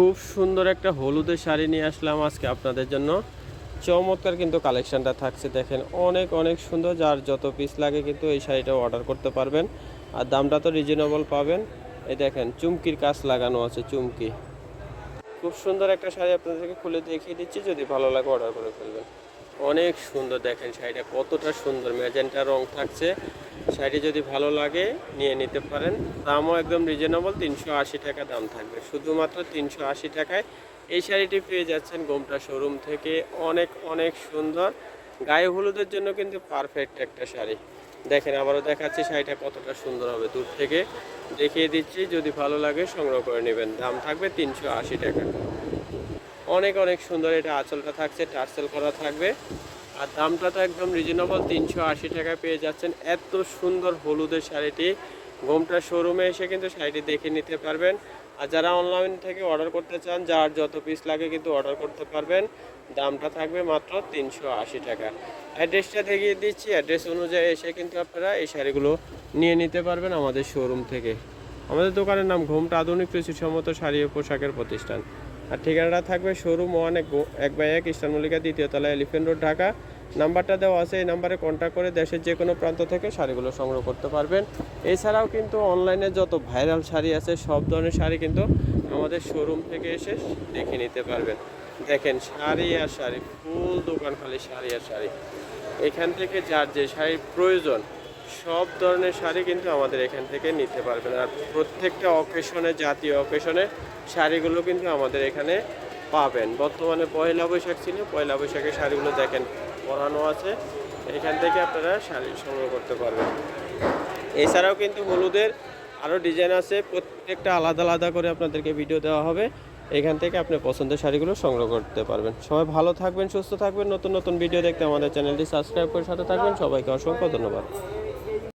খুব সুন্দর একটা হলুদে শাড়ি নিয়ে আসলাম আজকে আপনাদের জন্য। চমৎকার কিন্তু কালেকশানটা থাকছে, দেখেন অনেক অনেক সুন্দর, যার যত পিস লাগে কিন্তু এই শাড়িটা অর্ডার করতে পারবেন। আর দামটা তো রিজনেবল পাবেন। এই দেখেন, চুমকির কাজ লাগানো আছে, চুমকি। খুব সুন্দর একটা শাড়ি আপনাদেরকে খুলে দেখিয়ে দিচ্ছি, যদি ভালো লাগে অর্ডার করে ফেলবেন। অনেক সুন্দর, দেখেন শাড়িটা কতটা সুন্দর, ম্যাজেন্টা রং থাকছে। শাড়ি যদি ভালো লাগে, নিয়ে নিতে পারেন। দামও একদম রিজনেবল তিনশো আশি টাকা দাম থাকবে। শুধুমাত্র তিনশো আশি টাকায় এই শাড়িটি পেয়ে যাচ্ছেন গোমটা শোরুম থেকে। অনেক অনেক সুন্দর। গায়ে হলুদের জন্য কিন্তু পারফেক্ট একটা শাড়ি। দেখেন, আবারও দেখাচ্ছি শাড়িটা কতটা সুন্দর হবে দূর থেকে। দেখিয়ে দিচ্ছি, যদি ভালো লাগে সংগ্রহ করে নেবেন। দাম থাকবে তিনশো আশি টাকা। অনেক অনেক সুন্দর এটা আঁচলটা থাকছে, টার্সেল করা থাকবে। আর দামটা তো একদম রিজনেবল তিনশো আশি টাকায় পেয়ে যাচ্ছেন। এত সুন্দর হলুদের শাড়িটি। গোমটা শোরুমে এসে কিন্তু শাড়িটি দেখে নিতে পারবেন। আর যারা অনলাইন থেকে অর্ডার করতে চান, যার যত পিস লাগে কিন্তু অর্ডার করতে পারবেন। দামটা থাকবে মাত্র তিনশো আশি টাকা। অ্যাড্রেসটা দেখিয়ে দিচ্ছি। অ্যাড্রেস অনুযায়ী এসে কিন্তু আপনারা এই শাড়িগুলো নিয়ে নিতে পারবেন আমাদের শোরুম থেকে। আমাদের দোকানের নাম ঘোমটা আধুনিক কৃষিসম্মত শাড়ি ও পোশাকের প্রতিষ্ঠান। আর ঠিকানাটা থাকবে শোরুম ওয়ান এক বাই এক ইস্টার্ন মল্লিকা দ্বিতীয় তলা এলিফেন্ট রোড ঢাকা। নাম্বারটা দেওয়া আছে, এই নাম্বারে কন্ট্যাক্ট করে দেশের যে কোনো প্রান্ত থেকে শাড়িগুলো সংগ্রহ করতে পারবেন। এছাড়াও কিন্তু অনলাইনে যত ভাইরাল শাড়ি আছে, সব ধরনের শাড়ি কিন্তু আমাদের শোরুম থেকে এসে দেখে নিতে পারবেন। দেখেন, শাড়ি আর শাড়ি, ফুল দোকান খালি শাড়ি আর শাড়ি। এখান থেকে যার যে শাড়ির প্রয়োজন সব ধরনের শাড়ি কিন্তু আমাদের এখান থেকে নিতে পারবেন। আর প্রত্যেকটা অকেশনে জাতীয় অকেশনে শাড়িগুলো কিন্তু আমাদের এখানে পাবেন। বর্তমানে পয়লা বৈশাখ ছিল, পয়লা বৈশাখের শাড়িগুলো দেখেন পরানো আছে। এখান থেকে আপনারা শাড়ি সংগ্রহ করতে পারবেন। এছাড়াও কিন্তু হলুদের আরও ডিজাইন আছে। প্রত্যেকটা আলাদা আলাদা করে আপনাদেরকে ভিডিও দেওয়া হবে। এখান থেকে আপনি পছন্দের শাড়িগুলো সংগ্রহ করতে পারবেন। সবাই ভালো থাকবেন, সুস্থ থাকবেন। নতুন নতুন ভিডিও দেখতে আমাদের চ্যানেলটি সাবস্ক্রাইব করে সাথে থাকবেন। সবাইকে অসংখ্য ধন্যবাদ।